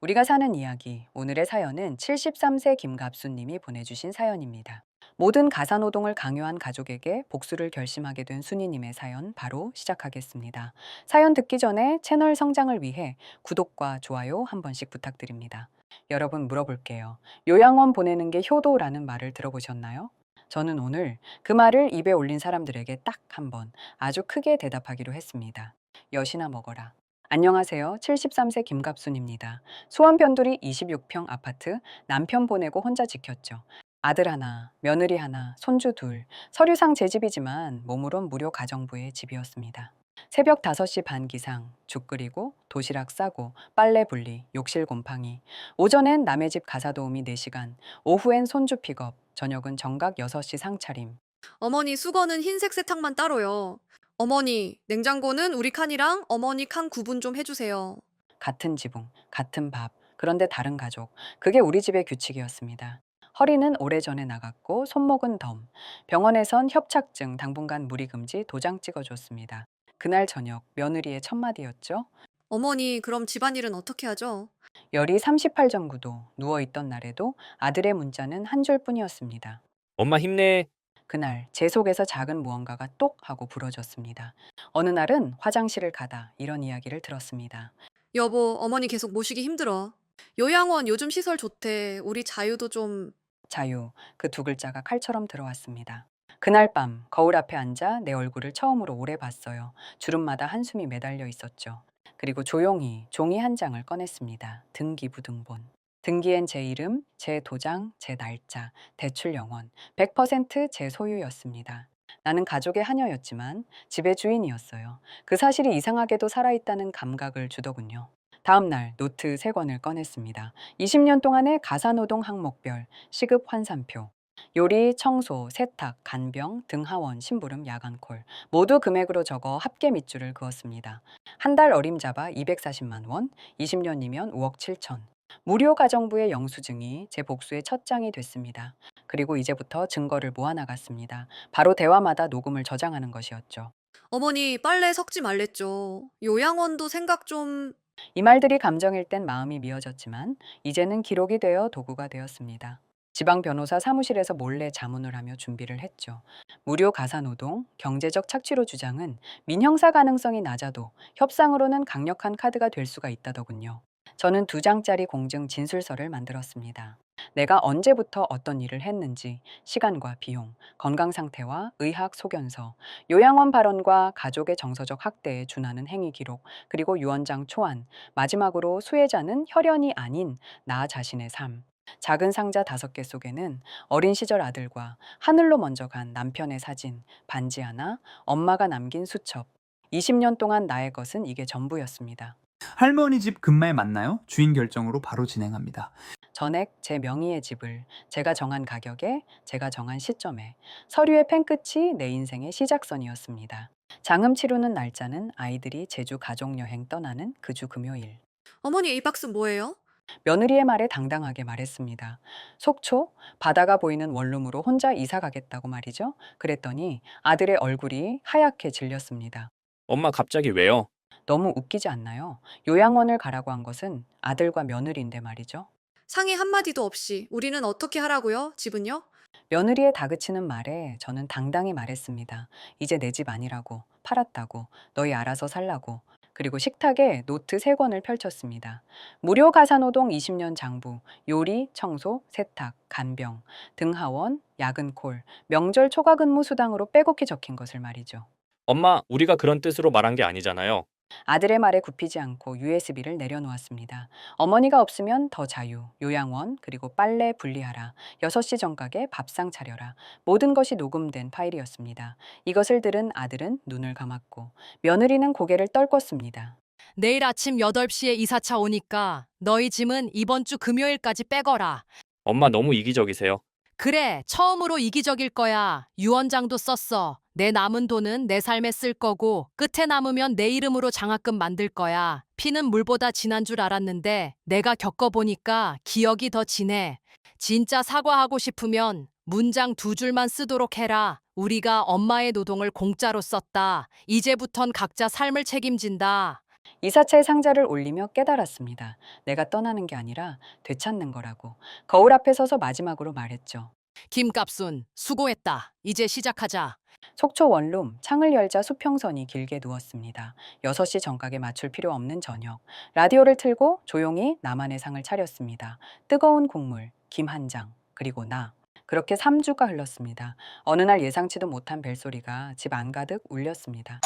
우리가 사는 이야기. 오늘의 사연은 73세 김갑수님이 보내주신 사연입니다. 모든 가사노동을 강요한 가족에게 복수를 결심하게 된 순이님의 사연 바로 시작하겠습니다. 사연 듣기 전에 채널 성장을 위해 구독과 좋아요 한 번씩 부탁드립니다. 여러분 물어볼게요. 요양원 보내는 게 효도라는 말을 들어보셨나요? 저는 오늘 그 말을 입에 올린 사람들에게 딱 한 번 아주 크게 대답하기로 했습니다. 여시나 먹어라. 안녕하세요. 73세 김갑순입니다. 수원 변두리 26평 아파트 남편 보내고 혼자 지켰죠. 아들 하나, 며느리 하나, 손주 둘. 서류상 제 집이지만 몸으론 무료 가정부의 집이었습니다. 새벽 5시 반 기상, 죽 끓이고 도시락 싸고 빨래 분리, 욕실 곰팡이. 오전엔 남의 집 가사 도우미 4시간, 오후엔 손주 픽업, 저녁은 정각 6시 상차림. 어머니 수건은 흰색 세탁만 따로요. 어머니 냉장고는 우리 칸이랑 어머니 칸 구분 좀 해주세요. 같은 지붕, 같은 밥, 그런데 다른 가족. 그게 우리 집의 규칙이었습니다. 허리는 오래전에 나갔고 손목은 덤. 병원에선 협착증, 당분간 무리 금지 도장 찍어줬습니다. 그날 저녁 며느리의 첫 마디였죠. 어머니 그럼 집안일은 어떻게 하죠? 열이 38.9도 누워 있던 날에도 아들의 문자는 한 줄뿐이었습니다. 엄마 힘내. 그날 제 속에서 작은 무언가가 똑 하고 부러졌습니다. 어느 날은 화장실을 가다 이런 이야기를 들었습니다. 여보 어머니 계속 모시기 힘들어. 요양원 요즘 시설 좋대. 우리 자유도 좀 자유, 그 두 글자가 칼처럼 들어왔습니다. 그날 밤 거울 앞에 앉아 내 얼굴을 처음으로 오래 봤어요. 주름마다 한숨이 매달려 있었죠. 그리고 조용히 종이 한 장을 꺼냈습니다. 등기부등본. 등기엔 제 이름, 제 도장, 제 날짜, 대출 영원, 100%제 소유였습니다. 나는 가족의 하녀였지만 집의 주인이었어요. 그 사실이 이상하게도 살아있다는 감각을 주더군요. 다음 날 노트 세 권을 꺼냈습니다. 20년 동안의 가사노동 항목별, 시급 환산표, 요리, 청소, 세탁, 간병, 등하원, 심부름, 야간콜 모두 금액으로 적어 합계 밑줄을 그었습니다. 한 달 어림잡아 240만 원, 20년이면 5억 7천. 무료 가정부의 영수증이 제 복수의 첫 장이 됐습니다. 그리고 이제부터 증거를 모아 나갔습니다. 바로 대화마다 녹음을 저장하는 것이었죠. 어머니 빨래 섞지 말랬죠. 요양원도 생각 좀 이 말들이 감정일 땐 마음이 미어졌지만 이제는 기록이 되어 도구가 되었습니다. 지방 변호사 사무실에서 몰래 자문을 하며 준비를 했죠. 무료 가사 노동, 경제적 착취로 주장은 민형사 가능성이 낮아도 협상으로는 강력한 카드가 될 수가 있다더군요. 저는 두 장짜리 공증 진술서를 만들었습니다. 내가 언제부터 어떤 일을 했는지, 시간과 비용, 건강 상태와 의학 소견서, 요양원 발언과 가족의 정서적 학대에 준하는 행위 기록, 그리고 유언장 초안, 마지막으로 수혜자는 혈연이 아닌 나 자신의 삶. 작은 상자 다섯 개 속에는 어린 시절 아들과 하늘로 먼저 간 남편의 사진, 반지 하나, 엄마가 남긴 수첩. 20년 동안 나의 것은 이게 전부였습니다. 할머니 집 금말 맞나요? 주인 결정으로 바로 진행합니다. 전액 제 명의의 집을 제가 정한 가격에 제가 정한 시점에 서류의 펜 끝이 내 인생의 시작선이었습니다. 장음 치르는 날짜는 아이들이 제주 가족 여행 떠나는 그 주 금요일. 어머니 이 박스 뭐예요? 며느리의 말에 당당하게 말했습니다. 속초 바다가 보이는 원룸으로 혼자 이사 가겠다고 말이죠. 그랬더니 아들의 얼굴이 하얗게 질렸습니다. 엄마 갑자기 왜요? 너무 웃기지 않나요? 요양원을 가라고 한 것은 아들과 며느리인데 말이죠. 상의 한마디도 없이 우리는 어떻게 하라고요? 집은요? 며느리의 다그치는 말에 저는 당당히 말했습니다. 이제 내 집 아니라고, 팔았다고, 너희 알아서 살라고. 그리고 식탁에 노트 세 권을 펼쳤습니다. 무료 가사노동 20년 장부, 요리, 청소, 세탁, 간병, 등하원, 야근콜, 명절 초과 근무 수당으로 빼곡히 적힌 것을 말이죠. 엄마, 우리가 그런 뜻으로 말한 게 아니잖아요. 아들의 말에 굽히지 않고 USB를 내려놓았습니다. 어머니가 없으면 더 자유, 요양원, 그리고 빨래 분리하라, 6시 정각에 밥상 차려라. 모든 것이 녹음된 파일이었습니다. 이것을 들은 아들은 눈을 감았고 며느리는 고개를 떨궜습니다. 내일 아침 8시에 이사차 오니까 너희 짐은 이번 주 금요일까지 빼거라. 엄마 너무 이기적이세요. 그래, 처음으로 이기적일 거야. 유언장도 썼어. 내 남은 돈은 내 삶에 쓸 거고 끝에 남으면 내 이름으로 장학금 만들 거야. 피는 물보다 진한 줄 알았는데 내가 겪어보니까 기억이 더 진해. 진짜 사과하고 싶으면 문장 두 줄만 쓰도록 해라. 우리가 엄마의 노동을 공짜로 썼다. 이제부턴 각자 삶을 책임진다. 이사차에 상자를 올리며 깨달았습니다. 내가 떠나는 게 아니라 되찾는 거라고. 거울 앞에 서서 마지막으로 말했죠. 김갑순, 수고했다. 이제 시작하자. 속초 원룸 창을 열자 수평선이 길게 누웠습니다. 6시 정각에 맞출 필요 없는 저녁. 라디오를 틀고 조용히 나만의 상을 차렸습니다. 뜨거운 국물, 김 한 장, 그리고 나. 그렇게 3주가 흘렀습니다. 어느 날 예상치도 못한 벨소리가 집 안가득 울렸습니다.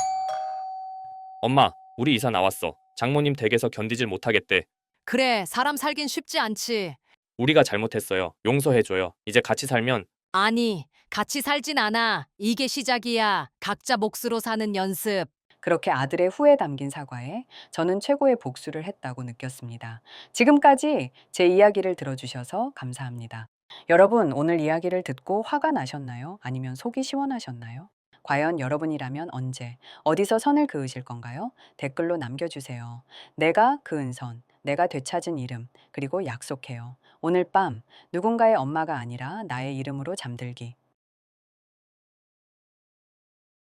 엄마, 우리 이사 나왔어. 장모님 댁에서 견디질 못하겠대. 그래, 사람 살긴 쉽지 않지. 우리가 잘못했어요. 용서해줘요. 이제 같이 살면 아니, 같이 살진 않아. 이게 시작이야. 각자 몫으로 사는 연습. 그렇게 아들의 후에 담긴 사과에 저는 최고의 복수를 했다고 느꼈습니다. 지금까지 제 이야기를 들어주셔서 감사합니다. 여러분, 오늘 이야기를 듣고 화가 나셨나요? 아니면 속이 시원하셨나요? 과연 여러분이라면 언제, 어디서 선을 그으실 건가요? 댓글로 남겨주세요. 내가 그은 선, 내가 되찾은 이름, 그리고 약속해요. 오늘 밤 누군가의 엄마가 아니라 나의 이름으로 잠들기.